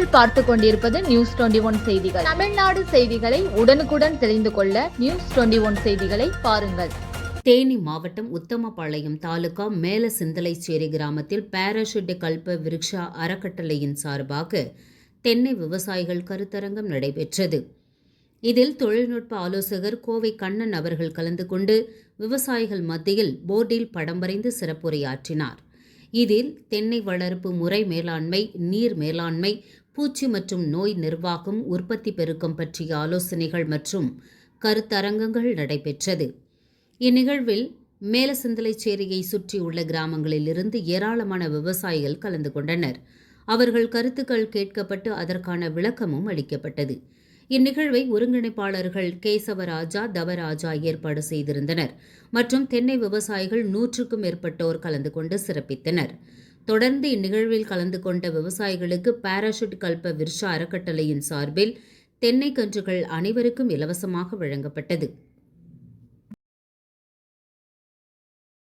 நீங்கள் பார்த்து கொண்டிருப்பது நியூஸ் டுவெண்டி ஒன் செய்திகள். தமிழ்நாடு செய்திகளை உடனுக்குடன் தெரிந்து கொள்ள நியூஸ் டுவெண்டி ஒன் செய்திகளை பாருங்கள். தேனி மாவட்டம் உத்தமபாளையம் தாலுகா மேல சிந்தலைச்சேரி கிராமத்தில் பாராஷூட் கல்ப விருக்ஷா அறக்கட்டளையின் சார்பாக தென்னை விவசாயிகள் கருத்தரங்கம் நடைபெற்றது. இதில் தொழில்நுட்ப ஆலோசகர் கோவை கண்ணன் அவர்கள் கலந்து கொண்டு விவசாயிகள் மத்தியில் போர்டில் படம் வரைந்து சிறப்புரையாற்றினார். இதில் தென்னை வளர்ப்பு முறை மேலாண்மை நீர் மேலாண்மை பூச்சி மற்றும் நோய் நிர்வாகம் உற்பத்தி பெருக்கம் பற்றிய ஆலோசனைகள் மற்றும் கருத்தரங்கங்கள் நடைபெற்றது. இந்நிகழ்வில் மேலசிந்தலைச்சேரியை சுற்றியுள்ள கிராமங்களில் இருந்து ஏராளமான விவசாயிகள் கலந்து கொண்டனர். அவர்கள் கருத்துக்கள் கேட்கப்பட்டு அதற்கான விளக்கமும் அளிக்கப்பட்டது. இந்நிகழ்வை ஒருங்கிணைப்பாளர்கள் கேசவராஜா தவராஜா ஏற்பாடு செய்திருந்தனர் மற்றும் தென்னை விவசாயிகள் நூற்றுக்கும் மேற்பட்டோர் கலந்து கொண்டு சிறப்பித்தனர். தொடர்ந்து இந்நிகழ்வில் கலந்து கொண்ட விவசாயிகளுக்கு பாராஷூட் கல்ப விர்ஷா அறக்கட்டளையின் சார்பில் தென்னை கன்றுகள் அனைவருக்கும் இலவசமாக வழங்கப்பட்டது.